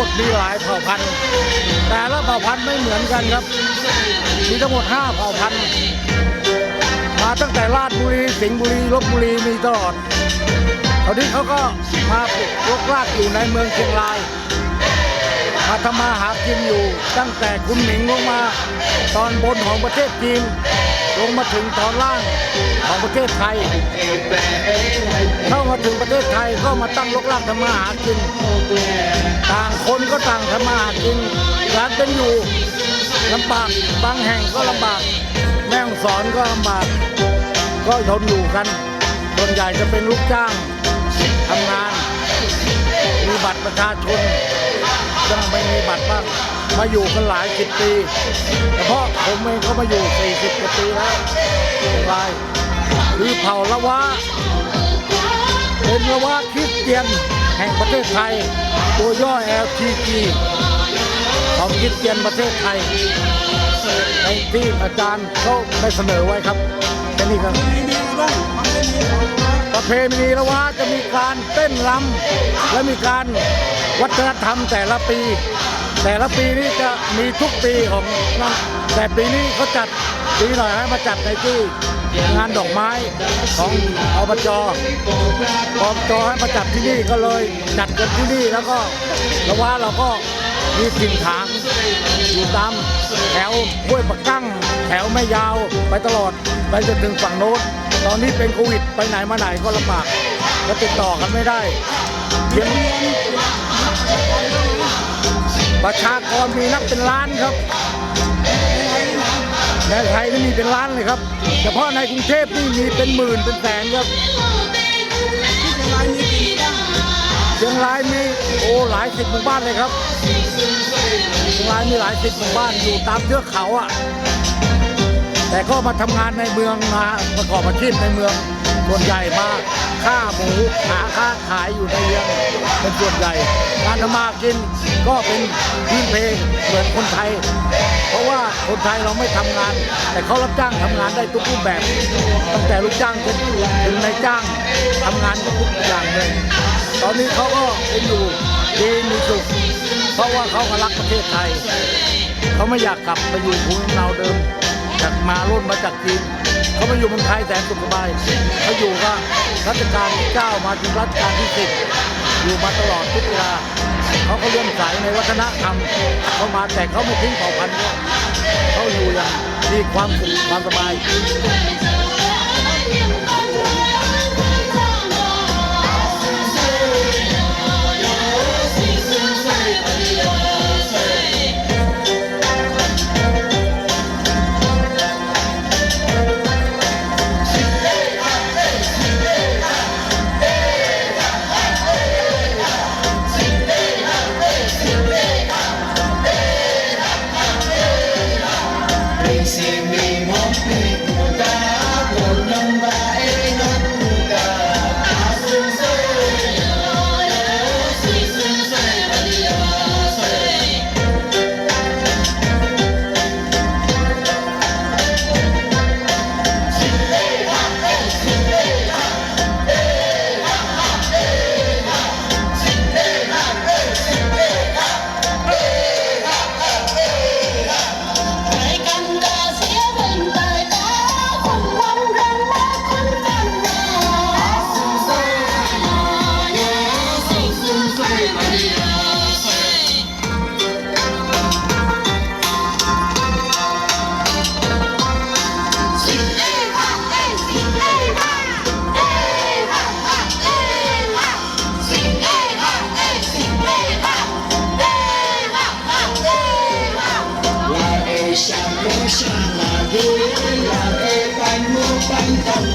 หมดมีหลายเผ่าพันธุ์ แต่ละเผ่าพันธุ์ไม่เหมือนกันครับ มีทั้งหมด 5 เผ่าพันธุ์ มาตั้งแต่ราชบุรี สิงห์บุรีลบบุรีมีตลอดคราวนี้เขาก็มาปลูกรากอยู่ในเมืองเชียงราย มาทำมาหากินอยู่ ตั้งแต่คุณหมิงลงมา ตอนบนของประเทศจีนลงมาถึงตอนล่างของประเทศไทย เข้ามาถึงประเทศไทยก็มาตั้งลกลากทำมาหากิน ต่างคนก็ต่างทำมาหากินร้านเป็นอยู่ลำบากบางแห่งก็ลำบาก แม่ฮ่องสอนก็ลำบาก ก็ทนอยู่กันส่วนใหญ่จะเป็นลูกจ้างทำงาน มีบัตรประชาชน ยังไม่มีบัตรบ้างมาอยู่กันหลายสิบปีเฉพาะผมเองก็มาอยู่40กว่าปีแล้วเชียงรายคือเผ่าละวะเป็นละวะคริสเตียนแห่งประเทศไทย ตัวย่อ LTG ของคริสเตียนประเทศไทยในที่อาจารย์เขาได้เสนอไว้ครับแค่นี้ครับ ประเพณีละวะจะมีการเต้นรำและมีการวัฒนธรรมแต่ละปี แต่ละปีนี้จะมีทุกปีของแต่ปีนี้เขาจัดปีหน่อยให้มาจัดในที่งานดอกไม้ของอบจอบจให้มาจัดที่นี่ก็เลยจัดกันที่นี่แล้วก็ละว่าเราก็มีถิ่นฐานอยู่ตามแถวห้วยปะกั้ง แถวไม่ยาวไปตลอดไปจนถึงฝั่งโน้น ตอนนี้เป็นโควิดไปไหนมาไหนก็ลำบากก็ติดต่อกันไม่ได้เพียงประชากรมีนับเป็นล้านครับในไทยนี่มีเป็นล้านเลยครับเฉพาะในกรุงเทพนี่มีเป็นหมื่นเป็นแสนครับเชียงรายมีโอ้หลายสิบหมู่บ้านเลยครับเชียงรายมีหลายสิบหมู่บ้านอยู่ตามเทือกเขาอะ แต่ก็มาทำงานในเมืองมาประกอบอาชีพในเมืองส่วนใหญ่มาฆ่าหมูหาค้าขายอยู่ในเมืองเป็นส่วนใหญ่การทำมากินก็เป็นพื้นเพเหมือนคนไทย เพราะว่าคนไทยเราไม่ทำงาน แต่เขารับจ้างทำงานได้ทุกรูปแบบ ตั้งแต่ลูกจ้างจนถึงนายจ้างทำงานทุกอย่างเลยตอนนี้เขาก็เป็นอยู่ดีมีสุขเพราะว่าเขาก็รักประเทศไทย เขาไม่อยากกลับไปอยู่ภูมิลำเนาเดิม จากมารุ่นมาจากจีนเขามาอยู่เมืองไทยแสนสุขสบายเขาอยู่ก็รัชกาลที่เก้ามาถึงรัชกาลที่สิบอยู่มาตลอดทุกเวลาเขาก็เลื่อมใสในวัฒนธรรมเขามาแต่เขาไม่ทิ้งเผ่าพันธุ์เนี่ยเขาอยู่อย่างมีความสุขความสบาย মশা লাগে লাগে পান পান